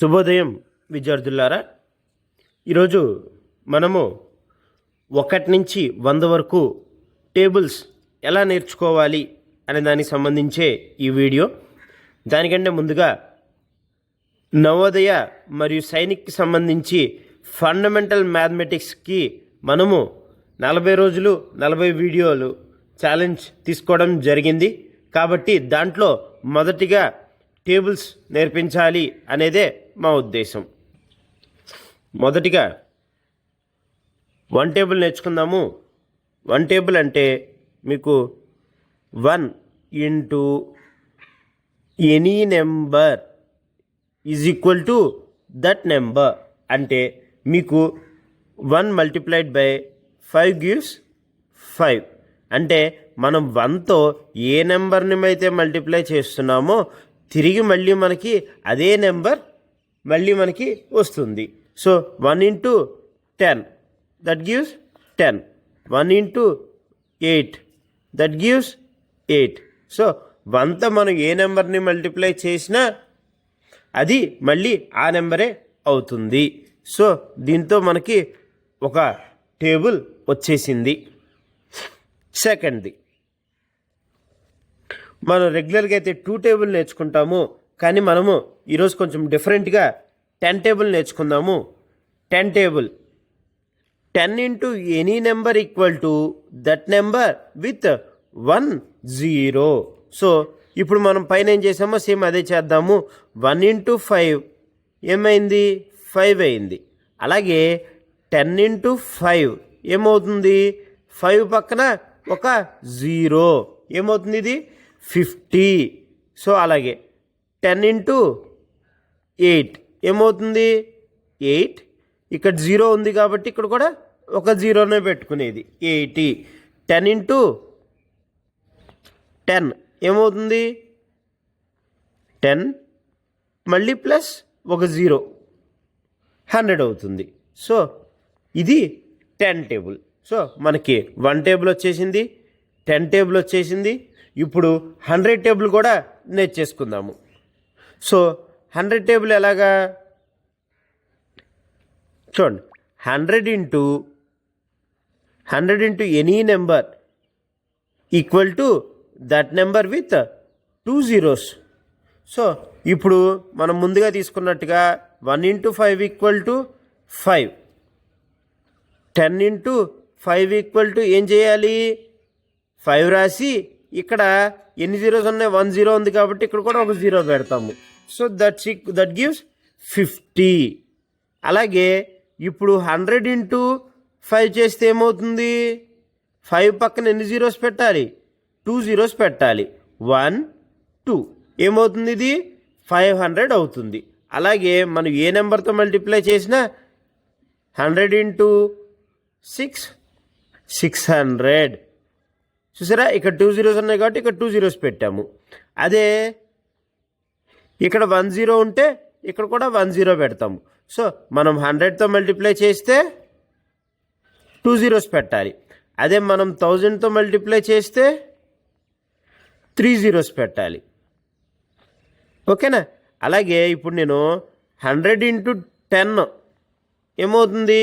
శుభోదయం విద్యార్థులారా. ఈరోజు మనము ఒకటి నుంచి వంద వరకు టేబుల్స్ ఎలా నేర్చుకోవాలి అనే దానికి సంబంధించే ఈ వీడియో. దానికంటే ముందుగా నవోదయ మరియు సైనిక్కి సంబంధించి ఫండమెంటల్ మ్యాథమెటిక్స్కి మనము నలభై రోజులు నలభై వీడియోలు ఛాలెంజ్ తీసుకోవడం జరిగింది. కాబట్టి దాంట్లో మొదటిగా టేబుల్స్ నేర్పించాలి అనేదే మా ఉద్దేశం. మొదటిగా వన్ టేబుల్ నేర్చుకుందాము. వన్ టేబుల్ అంటే మీకు one into any number is equal to that number అంటే మీకు one multiplied by five gives five. అంటే మనం వన్తో ఏ నెంబర్ని అయితే మల్టిప్లై చేస్తున్నామో తిరిగి మళ్ళీ మనకి అదే నెంబర్ మళ్ళీ మనకి వస్తుంది. So one into ten that gives ten one into eight that gives eight so వన్తో మనం ఏ నెంబర్ని మల్టిప్లై చేసినా అది మళ్ళీ ఆ నెంబరే అవుతుంది. సో దీంతో మనకి ఒక టేబుల్ వచ్చేసింది. సెకండ్ది మనం రెగ్యులర్గా అయితే టూ టేబుల్ నేర్చుకుంటాము కానీ మనము ఈరోజు కొంచెం డిఫరెంట్గా టెన్ టేబుల్ నేర్చుకుందాము. Ten table. Ten into any number equal to that number with one zero so ఇప్పుడు మనం పైన ఏం చేసామో సేమ్ అదే చేద్దాము. వన్ ఇంటూ ఫైవ్ ఏమైంది? ఫైవ్ అయింది. అలాగే టెన్ ఇంటూ ఫైవ్ ఏమవుతుంది? ఫైవ్ పక్కన ఒక జీరో ఏమవుతుంది ఇది? ఫిఫ్టీ. సో అలాగే టెన్ ఇంటూ ఎయిట్. ఏమవుతుంది? ఎయిట్. ఇక్కడ జీరో ఉంది కాబట్టి ఇక్కడ కూడా ఒక జీరోనే పెట్టుకునేది. ఎయిటీ. Ten into ten. ఏమవుతుంది? టెన్ మళ్ళీ ప్లస్ ఒక జీరో. హండ్రెడ్ అవుతుంది. సో ఇది టెన్ టేబుల్. సో మనకి వన్ టేబుల్ వచ్చేసింది. టెన్ టేబుల్ వచ్చేసింది. ఇప్పుడు హండ్రెడ్ టేబుల్ కూడా నేర్చేసుకుందాము సో హండ్రెడ్ టేబుల్ ఎలాగా? చూడండి. Hundred into hundred into any number equal to that number with two zeros so ఇప్పుడు మనం ముందుగా తీసుకున్నట్టుగా one into five equal to five ten into five equal to ఏం చేయాలి? ఫైవ్ రాసి ఇక్కడ ఎన్ని జీరోస్ ఉన్నాయి? వన్ జీరో ఉంది కాబట్టి ఇక్కడ కూడా ఒక జీరో పెడతాము. So that sick that gives fifty అలాగే ఇప్పుడు హండ్రెడ్ ఇంటూ ఫైవ్ చేస్తే ఏమవుతుంది? ఫైవ్ పక్కన ఎన్ని జీరోస్ పెట్టాలి? టూ జీరోస్ పెట్టాలి. వన్ టూ ఏమవుతుంది ఇది? ఫైవ్ హండ్రెడ్ అవుతుంది. అలాగే మనం ఏ నెంబర్తో మల్టిప్లై చేసినా hundred into six six hundred చూసారా? ఇక్కడ టూ జీరోస్ ఉన్నాయి కాబట్టి ఇక్కడ టూ జీరోస్ పెట్టాము. అదే ఇక్కడ వన్ జీరో ఉంటే ఇక్కడ కూడా వన్ జీరో పెడతాము. సో మనం హండ్రెడ్తో మల్టిప్లై చేస్తే టూ జీరోస్ పెట్టాలి. అదే మనం థౌజండ్తో మల్టిప్లై చేస్తే త్రీ జీరోస్ పెట్టాలి. ఓకేనా? అలాగే ఇప్పుడు నేను హండ్రెడ్ ఇంటూ టెన్ ఏమవుతుంది?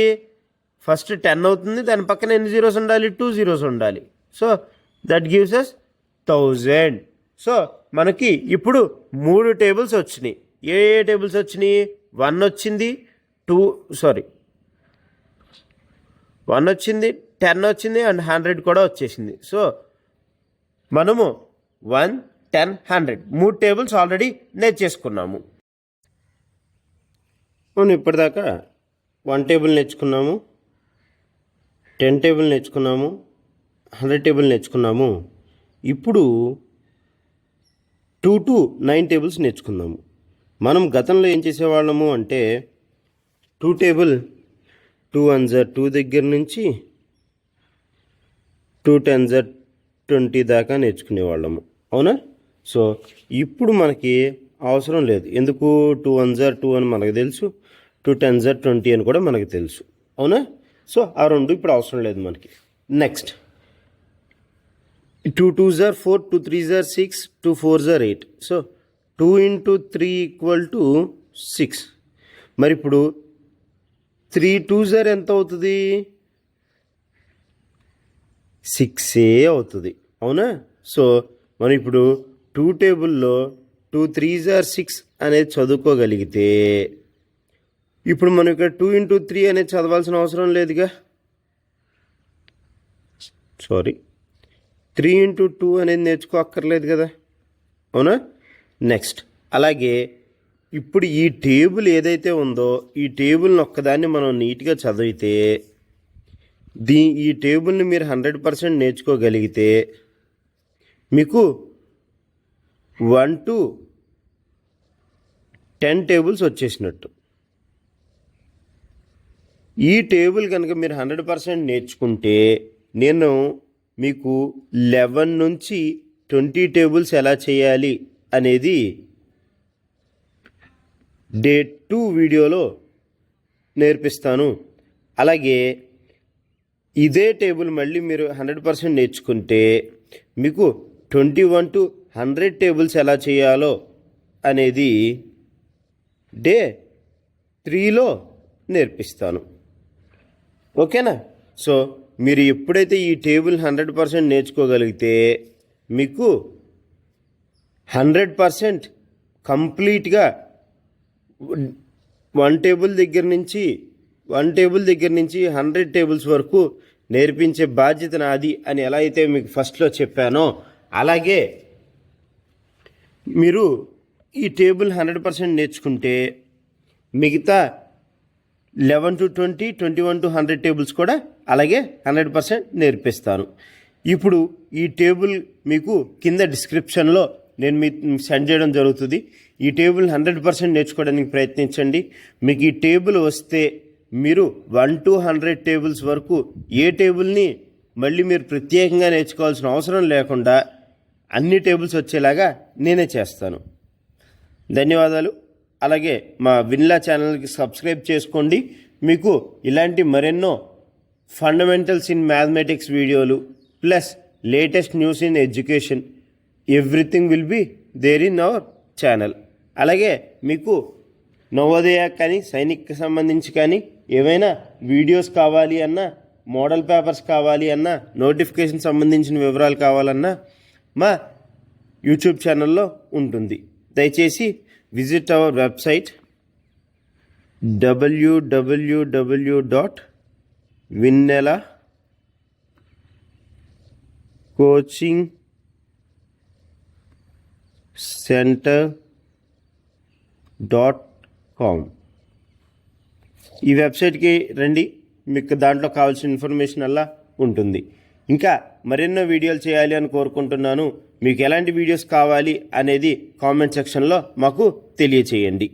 ఫస్ట్ టెన్ అవుతుంది దాని పక్కన ఎన్ని జీరోస్ ఉండాలి? టూ జీరోస్ ఉండాలి. So that gives us thousand so మనకి ఇప్పుడు మూడు టేబుల్స్ వచ్చినాయి. ఏ ఏ టేబుల్స్ వచ్చినాయి? వన్ వచ్చింది టూ సారీ వన్ వచ్చింది టెన్ వచ్చింది అండ్ హండ్రెడ్ కూడా వచ్చేసింది. సో మనము వన్ టెన్ హండ్రెడ్ మూడు టేబుల్స్ ఆల్రెడీ నేర్చేసుకున్నాము మనం ఇప్పటిదాకా వన్ టేబుల్ నేర్చుకున్నాము టెన్ టేబుల్ నేర్చుకున్నాము హండ్రెడ్ టేబుల్ నేర్చుకున్నాము. ఇప్పుడు టూ టు నైన్ టేబుల్స్ నేర్చుకున్నాము మనం గతంలో ఏం చేసేవాళ్ళము అంటే టూ టేబుల్ టూ వన్ జర్ టూ దగ్గర నుంచి టూ టెన్ జర్ ట్వంటీ దాకా నేర్చుకునేవాళ్ళము. అవునా? సో ఇప్పుడు మనకి అవసరం లేదు. ఎందుకు? టూ వన్ జర్ టూ అని మనకు తెలుసు టూ టెన్ జర్ ట్వంటీ అని కూడా మనకు తెలుసు. అవునా? సో ఆ రెండు ఇప్పుడు అవసరం లేదు మనకి. నెక్స్ట్. టూ టూ జార్ ఫోర్ టూ త్రీ జార్ six two four jar eight so two into three equal to six మరి ఇప్పుడు త్రీ టూ జార్ ఎంత అవుతుంది? సిక్సే అవుతుంది. అవునా? సో మనం ఇప్పుడు టూ టేబుల్లో టూ త్రీ జార్ సిక్స్ అనేది చదువుకోగలిగితే ఇప్పుడు మనం ఇక్కడ టూ ఇంటూ త్రీ అనేది చదవాల్సిన అవసరం లేదుగా? సారీ త్రీ ఇంటూ టూ అనేది నేర్చుకో అక్కర్లేదు కదా? అవునా? నెక్స్ట్. అలాగే ఇప్పుడు ఈ టేబుల్ ఏదైతే ఉందో ఈ టేబుల్ని ఒక్కదాన్ని మనం నీట్గా చదివితే దీ ఈ టేబుల్ని మీరు హండ్రెడ్ పర్సెంట్ నేర్చుకోగలిగితే మీకు వన్ టు టెన్ టేబుల్స్ వచ్చేసినట్టు. ఈ టేబుల్ కనుక మీరు హండ్రెడ్ పర్సెంట్ నేర్చుకుంటే నేను మీకు లెవెన్ నుంచి ట్వంటీ టేబుల్స్ ఎలా చేయాలి అనేది డే టూ వీడియోలో నేర్పిస్తాను. అలాగే ఇదే టేబుల్ మళ్ళీ మీరు హండ్రెడ్ పర్సెంట్ నేర్చుకుంటే మీకు twenty one to hundred tables ఎలా చేయాలో అనేది డే త్రీలో నేర్పిస్తాను. ఓకేనా? సో మీరు ఎప్పుడైతే ఈ టేబుల్ హండ్రెడ్ పర్సెంట్ నేర్చుకోగలిగితే మీకు హండ్రెడ్ పర్సెంట్ కంప్లీట్గా వన్ టేబుల్ దగ్గర నుంచి వన్ టేబుల్ దగ్గర నుంచి హండ్రెడ్ టేబుల్స్ వరకు నేర్పించే బాధ్యత నాది అని ఎలా అయితే మీకు ఫస్ట్లో చెప్పానో అలాగే మీరు ఈ టేబుల్ హండ్రెడ్ పర్సెంట్ నేర్చుకుంటే మిగతా eleven to twenty twenty one to hundred tables కూడా అలాగే హండ్రెడ్ పర్సెంట్ నేర్పిస్తాను. ఇప్పుడు ఈ టేబుల్ మీకు కింద డిస్క్రిప్షన్లో నేను మీ సెండ్ చేయడం జరుగుతుంది. ఈ టేబుల్ హండ్రెడ్ పర్సెంట్ నేర్చుకోవడానికి ప్రయత్నించండి. మీకు ఈ టేబుల్ వస్తే మీరు వన్ టు హండ్రెడ్ టేబుల్స్ వరకు ఏ టేబుల్ని మళ్ళీ మీరు ప్రత్యేకంగా నేర్చుకోవాల్సిన అవసరం లేకుండా అన్ని టేబుల్స్ వచ్చేలాగా నేనే చేస్తాను. ధన్యవాదాలు. అలాగే మా విన్లా ఛానల్కి సబ్స్క్రైబ్ చేసుకోండి. మీకు ఇలాంటి మరెన్నో ఫండమెంటల్స్ ఇన్ మ్యాథమెటిక్స్ వీడియోలు plus latest news in education everything will be there in our channel. అలాగే మీకు నవోదయ కానీ సైనిక్కి సంబంధించి కానీ ఏవైనా వీడియోస్ కావాలి అన్నా మోడల్ పేపర్స్ కావాలి అన్నా నోటిఫికేషన్ సంబంధించిన వివరాలు కావాలన్నా మా యూట్యూబ్ ఛానల్లో ఉంటుంది. దయచేసి visit our website WWW dot Vinnela coaching centre dot com ఈ వెబ్సైట్కి రండి మీకు దాంట్లో కావాల్సిన ఇన్ఫర్మేషన్ అలా ఉంటుంది. ఇంకా మరెన్నో వీడియోలు చేయాలి అని కోరుకుంటున్నాను. మీకు ఎలాంటి వీడియోస్ కావాలి అనేది కామెంట్ సెక్షన్లో మాకు తెలియచేయండి.